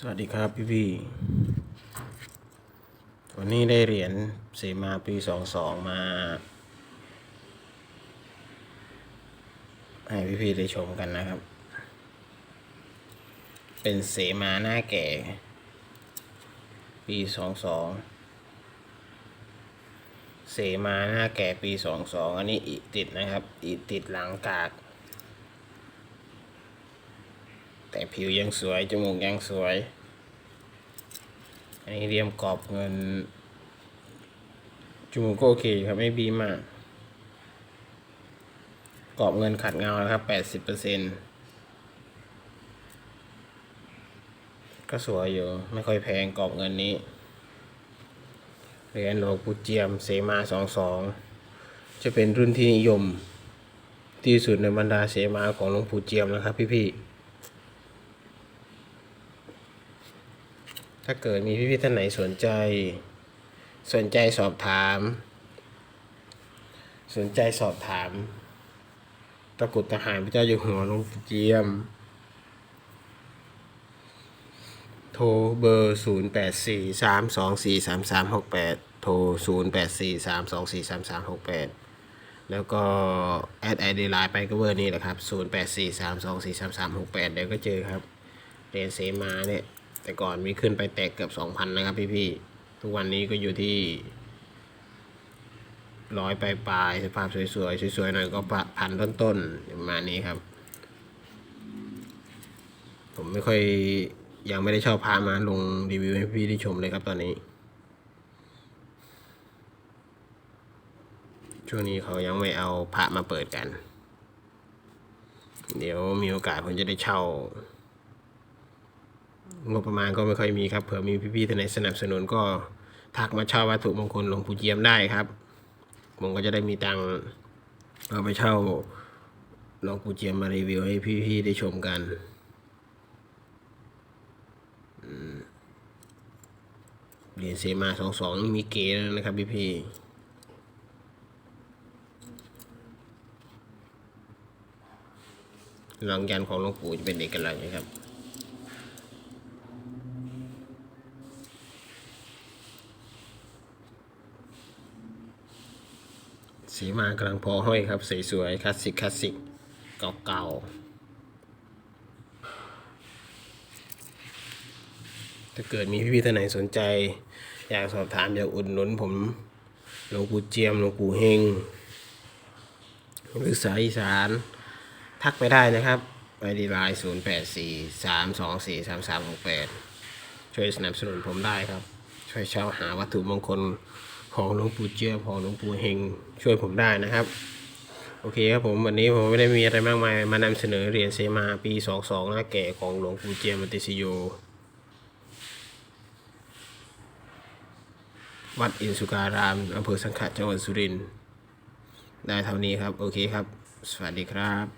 สวัสดีครับพี่พี่วันนี้ได้เหรียญเสมาปีสองสองมา ให้พี่พี่ได้ชมกันนะครับ เป็นเสมาหน้าแก่ ปีสองสองเสมาหน้าแก่ปีสองสองอันนี้อีติดนะครับ อีติดหลังกาก แต่ผิวยังสวย จมูกยังสวย อันนี้เรียมกรอบเงิน จมูกก็โอเคครับไม่บีมาก กรอบเงินขัดเงานะครับแปดสิบเปอร์เซ็นก็สวยอยู่ ไม่ค่อยแพงกรอบเงินนี้ เหรียญหลวงปู่เจียมเสมาสองสอง จะเป็นรุ่นที่นิยม ที่สุดในบรรดาเสมาของหลวงปู่เจียมนะครับพี่ๆ ถ้าเกิดมีพี่ๆท่านไหนสนใจ สนใจสอบถาม สนใจสอบถาม ตะกรุดทหารพระเจ้าอยู่หัวลงเจียม โทรเบอร์ศูนย์แปดสี่สามสองสี่สามสามหกแปดโทรศูนย์แปดสี่สามสองสี่สามสามหกแปดแล้วก็แอดไอดีไลน์ไปก็เบอร์นี้แหละครับศูนย์แปดสี่สามสองสี่สามสามหกแปดเดี๋ยวก็เจอครับเรียนเสมาเนี่ย แต่ก่อนมีขึ้นไปแตกเกือบสองพันนะครับพี่ๆ ทุกวันนี้ก็อยู่ที่ร้อยปลายๆสภาพสวยๆ สวยๆหน่อยก็พันต้นๆประมาณนี้ครับ ผมไม่ค่อยยังไม่ได้ชอบพามาลงรีวิวให้พี่ได้ชมเลยครับตอนนี้ ช่วงนี้เขายังไม่เอาพระมาเปิดกัน เดี๋ยวมีโอกาสผมจะได้เช่า งบประมาณก็ไม่ค่อยมีครับเผื่อมีพี่ๆท่านไหนสนับสนุนก็ทักมาเช่าวัตถุมงคลหลวงปู่เจียมได้ครับผมก็จะได้มีตังค์เอาไปเช่าหลวงปู่เจียมมารีวิวให้พี่ๆได้ชมกันเหรียญเซมาสองสองนี่มีเก๋แล้วนะครับพี่ๆหลังยันของหลวงปู่จะเป็นเอกลักษณ์นะครับ สีมากำลังพอห้อยครับ สวยๆคลาสสิกคลาสสิกเก่าๆ ถ้าเกิดมีพี่ๆท่านไหนสนใจ อยากสอบถาม อยากอุดหนุนผมหลวงปู่เจียมหลวงปู่เฮงหรือสายอีสาน ทักไปได้นะครับไอดีไลน์ศูนย์แปดสี่สามสองสี่สามสามหกแปดช่วยสนับสนุนผมได้ครับ ช่วยเช่าหาวัตถุมงคล ของหลวงปู่เจียมของหลวงปู่เฮงช่วยผมได้นะครับ โอเคครับผมวันนี้ผมไม่ได้มีอะไรมากมายมานำเสนอเหรียญเซมาปีสองสองน้าแก่ของหลวงปู่เจียมมัตติสโย วัดอินสุการามอำเภอสังขะจังหวัดสุรินทร์ได้เท่านี้ครับ โอเคครับ สวัสดีครับ